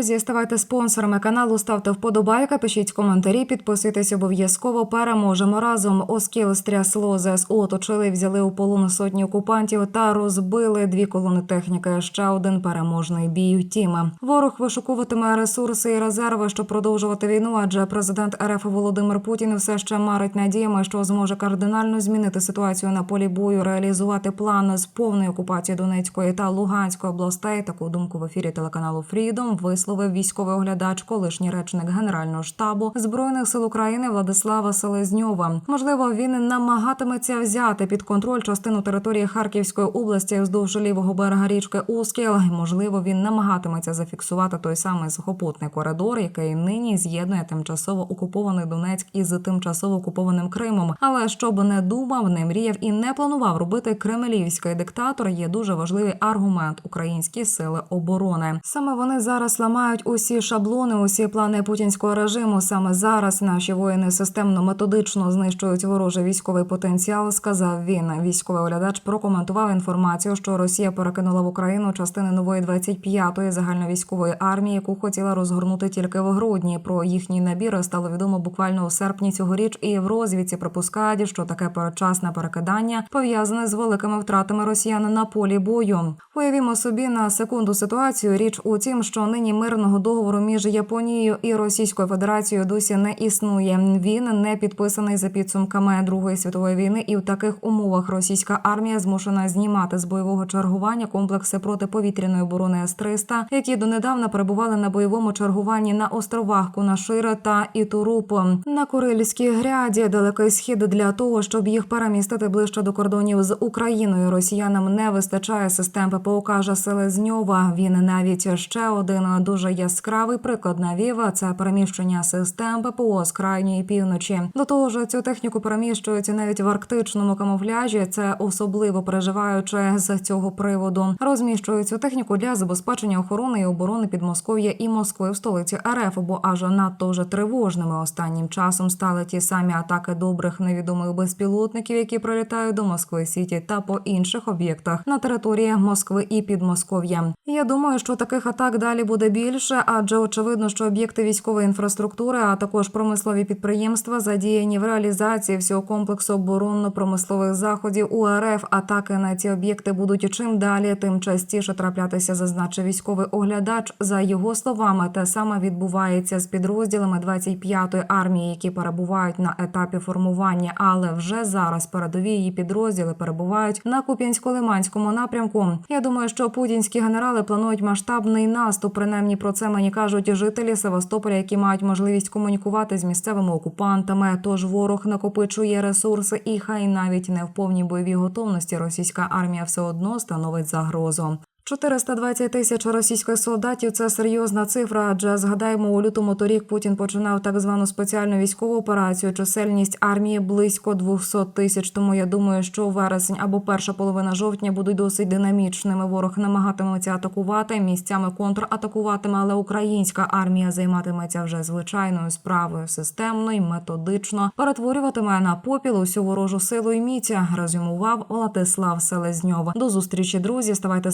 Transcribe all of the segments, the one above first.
друзі, ставайте спонсорами каналу, ставте вподобайка, пишіть коментарі, підписуйтесь обов'язково. Переможемо разом. Оскіл стрясло ЗСУ оточили, взяли у полон сотні окупантів та розбили дві колони техніки. Ще один переможний бій. Втім, ворог вишукуватиме ресурси і резерви, щоб продовжувати війну. Адже президент РФ Володимир Путін все ще марить надіями, що зможе кардинально змінити ситуацію на полі бою, реалізувати план з повної окупації Донецької та Луганської областей. Таку думку в ефірі телеканалу Фрідом висловив військовий оглядач, колишній речник Генерального штабу збройних сил України Владислава Селезньова. Можливо, він намагатиметься взяти під контроль частину території Харківської області вздовж лівого берега річки Ускіл. Можливо, він намагатиметься зафіксувати той самий сухопутний коридор, який нині з'єднує тимчасово окупований Донецьк із тимчасово окупованим Кримом. Але щоб не думав, не мріяв і не планував робити кремлівський диктатор, є дуже важливий аргумент українські сили оборони. Саме вони зараз ламають усі шаблони, усі плани путінського режиму. Саме зараз наші воїни системно методично знищують ворожий військовий потенціал. Сказав він. Військовий оглядач прокоментував інформацію, що Росія перекинула в Україну частини нової 25-ї загальновійськової армії, яку хотіла розгорнути тільки в грудні. Про їхній набір стало відомо буквально у серпні цьогоріч. І в розвідці припускають, що таке передчасне перекидання пов'язане з великими втратами росіян на полі бою. Уявімо собі на секунду ситуацію. Річ у тім, що нині мирного договору між Японією і Російською Федерацією досі не існує. Він не підписаний за підсумками Другої світової війни, і в таких умовах російська армія змушена знімати з бойового чергування комплекси протиповітряної оборони С-300, які донедавна перебували на бойовому чергуванні на островах Кунашира та Ітуруп. на Курильській гряді. Далекий схід для того, щоб їх перемістити ближче до кордонів з Україною. Росіянам не вистачає систем ППО, каже Селезньова. Він навіть ще один дуже яскравий приклад навів. Це переміщення систем ППО з крайньої півночі. До того ж, цю техніку переміщують навіть в арктичному камуфляжі. Це особливо переживаючи з цього приводу. Розміщують цю техніку для забезпечення охорони і оборони Підмосков'я і Москви в столиці РФ, бо аж надто вже тривожними останнім часом стали ті самі атаки добрих невідомих безпілотників, які прилітають до Москви Сіті та по інших об'єктах на території Москви і Підмосков'я. Я думаю, що таких атак далі буде більше, адже очевидно, що об'єкти військової інфраструктури, а також промислові підприємства задіяні в реалізації всього комплексу оборонно-промислових заходів у РФ. Атаки на ці об'єкти будуть чим далі, тим частіше траплятися, зазначив військовий оглядач. За його словами, те саме відбувається з підрозділами 25-ї армії, які перебувають на етапі формування, але вже зараз передові її підрозділи перебувають на Куп'янсько-Лиманському напрямку. Я думаю, що путінські генерали планують масштабний наступ. Принаймні про це мені кажуть жителі Севастополя, які мають можливість комунікувати з місцевими окупантами. Тож ворог накопичує ресурси, і хай навіть не в повній бойовій готовності російська армія все одно становить загрозу. 420 тисяч російських солдатів це серйозна цифра. Адже згадаємо, у лютому торік Путін починав так звану спеціальну військову операцію. Чисельність армії близько 200 тисяч. Тому я думаю, що вересень або перша половина жовтня будуть досить динамічними. Ворог намагатиметься атакувати місцями контратакуватиме, але українська армія займатиметься вже звичайною справою системно і методично перетворюватиме на попіл усю ворожу силу і міць. Резюмував Владислав Селезньов. До зустрічі, друзі. Ставайте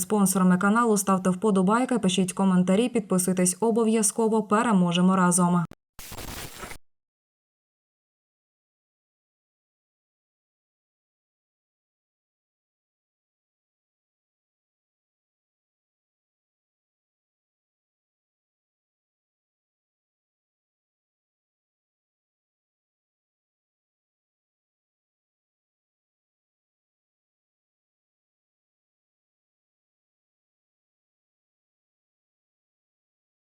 спонсорами каналу, ставте вподобайки, пишіть коментарі, підписуйтесь обов'язково. Переможемо разом.